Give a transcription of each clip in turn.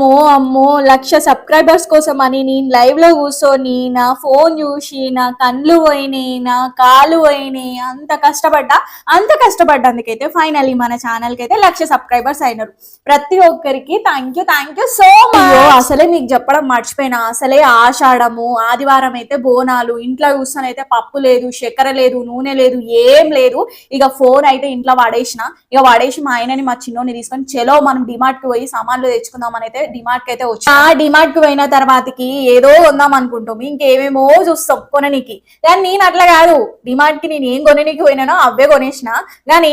అమ్మో అమ్మో లక్ష సబ్స్క్రైబర్స్ కోసం అని నేను లైవ్లో కూర్చొని నా ఫోన్ చూసి నా కళ్ళు పోయినాయి నా కాలు పోయినాయి అంత కష్టపడ్డా అంత కష్టపడ్డందుకైతే ఫైనల్లీ మన ఛానల్కి అయితే లక్ష సబ్స్క్రైబర్స్ అయినారు. ప్రతి ఒక్కరికి thank you thank you so much అసలే మీకు చెప్పడం మర్చిపోయినా అసలే ఆషాఢము ఆదివారం అయితే బోనాలు ఇంట్లో కూర్చొని అయితే పప్పు లేదు చక్కెర లేదు నూనె లేదు ఏం లేదు. ఇక ఫోన్ అయితే ఇంట్లో వాడేసిన ఇక వాడేసి మా ఆయనని మా చిన్నోని తీసుకొని చలో మనం డిమార్ట్కి పోయి సామాన్లు తెచ్చుకుందాం అని అయితే డిమార్ట్కి అయితే వచ్చి. ఆ డిమార్ట్కి పోయిన తర్వాతకి ఏదో కొందాం అనుకుంటాం. ఇంకేమేమో చూస్తాం కొననీకి. కానీ నేను అట్లా కాదు. డిమార్ట్కి నేను ఏం కొననీకి పోయినానో అవే కొనేసిన. కానీ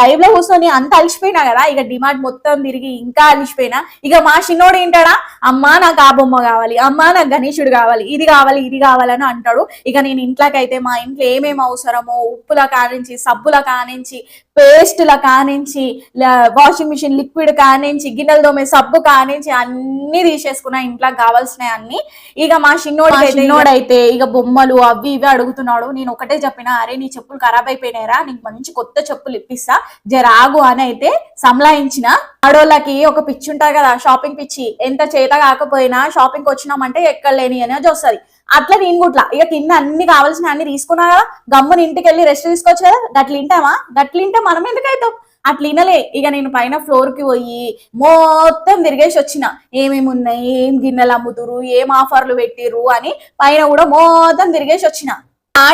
లైవ్లో కూర్చొని అంత అలిసిపోయినా కదా ఇక డిమార్ట్ మొత్తం తిరిగి ఇంకా అలిసిపోయినా. ఇక మా చిన్నోడు ఏంటాడా? అమ్మా నాకు ఆ బొమ్మ కావాలి. అమ్మా నాకు గణేశుడు కావాలి. ఇది కావాలి ఇది కావాలని అంటాడు. ఇక నేను ఇంట్లోకైతే మా ఇంట్లో ఏమేమి అవసరమో ఉప్పుల కానించి సబ్బుల కానించి పేస్టుల కానించి వాషింగ్ మిషన్ లిక్విడ్ కానించి గిన్నెలు దోమే సబ్బు కానించి అన్ని తీసేసుకున్నా ఇంట్లో కావాల్సినవి అన్ని. ఇక మా చిన్నోడు చిన్నోడైతే ఇక బొమ్మలు అవి ఇవి అడుగుతున్నాడు. నేను ఒకటే చెప్పిన అరే నీ చెప్పులు ఖరాబ్ అయిపోయినాయిరా నీకు మంచి కొత్త చెప్పులు ఇప్పిస్తా. జరాగు అని అయితే సంలాయించిన ఆడోళ్ళకి ఒక పిచ్చి ఉంటుంది కదా షాపింగ్ పిచ్చి. ఎంత చేత కాకపోయినా షాపింగ్ వచ్చినామంటే ఎక్కడ లేని అనేది వస్తుంది. అట్లా నేను గుట్లా ఇక కింద అన్ని కావాల్సిన అన్ని తీసుకున్నా కదా గమ్మున ఇంటికి వెళ్ళి రెస్ట్ తీసుకోవచ్చు కదా గట్ల ఇంటామా గట్ల ఇంటే మనం ఎందుకైతాం? అట్లా వినలే ఇక నేను పైన ఫ్లోర్కి పోయి మొత్తం తిరిగేసి వచ్చిన. ఏమేమి ఉన్నాయి? ఏం గిన్నెలు అమ్ముతురు ఏం ఆఫర్లు పెట్టిర్రు? అని పైన కూడా మొత్తం తిరిగేసి వచ్చిన.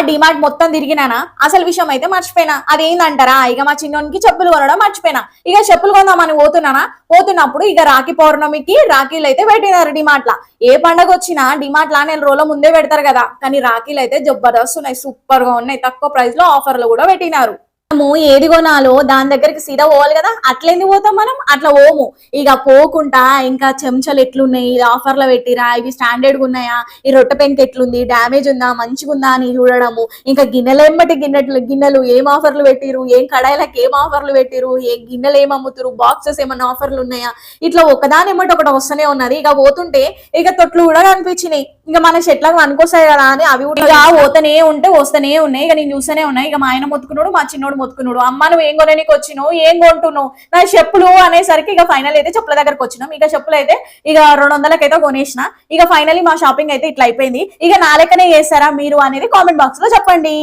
డిమార్ట్ మొత్తం తిరిగినానా? అసలు విషయం అయితే మర్చిపోయినా. అదేందంటారా? ఇక మా చిన్నోనికి చెప్పులు కొనడం మర్చిపోయినా. ఇక చెప్పులు కొందామని పోతున్నానా? పోతున్నప్పుడు ఇక రాఖీ పౌర్ణమికి రాఖీలు అయితే పెట్టినారు డిమార్ట్ లా. ఏ పండగ వచ్చినా డిమార్ట్ లా నెల రోజుల ముందే పెడతారు కదా. కానీ రాఖీలు అయితే జబర్దస్త్ ఉన్నాయి. సూపర్గా ఉన్నాయి. తక్కువ ప్రైస్లో ఆఫర్లు కూడా పెట్టినారు. మనము ఏది కొనాలో దాని దగ్గరికి సీదా పోవాలి కదా? అట్లేంది ఎందుకు పోతాం మనం? అట్లా పోము. ఇక పోకుండా ఇంకా చెంచాలు ఎట్లున్నాయి? ఇది ఆఫర్లో పెట్టిరా? ఇవి స్టాండర్డ్ ఉన్నాయా? ఈ రొట్టె పెంక ఎట్లుంది? డ్యామేజ్ ఉందా? మంచిగా ఉందా అని చూడడము. ఇంకా గిన్నెలు ఏమంటే గిన్నెలు గిన్నెలు ఏం ఆఫర్లు పెట్టిరు ఏం కడాయిలకు ఏం ఆఫర్లు పెట్టిరు ఏ గిన్నెలు ఏం అమ్ముతారు బాక్సెస్ ఏమన్నా ఆఫర్లు ఉన్నాయా? ఇట్లా ఒకదాని ఏమంటే ఒకటి వస్తూనే ఉన్నది. ఇక పోతుంటే ఇక తొట్లు కూడా కనిపించినాయి. ఇంకా మన చెట్లకు అనుకొస్తాయి కదా అని అవి కూడా పోతనే ఉంటే వస్తూనే ఉన్నాయి. ఇక నేను చూస్తూనే ఉన్నాయి ఇక మా ఆయన మొత్తుకున్నాడు మా చిన్నోడు మొత్తుకున్నాడు. అమ్మ నువ్వు ఏం కొనడానికి వచ్చినావు? ఏం కొంటున్నావు? నా చెప్పులు అనేసరికి ఇక ఫైనల్ అయితే చెప్పుల దగ్గరకు వచ్చినాం. ఇక చెప్పులు అయితే ఇక రెండు వందలకైతే కొనేసిన. ఇక ఫైనలీ మా షాపింగ్ అయితే ఇట్లా అయిపోయింది. ఇక నా లెక్కనే చేస్తారా మీరు అనేది కామెంట్ బాక్స్లో చెప్పండి.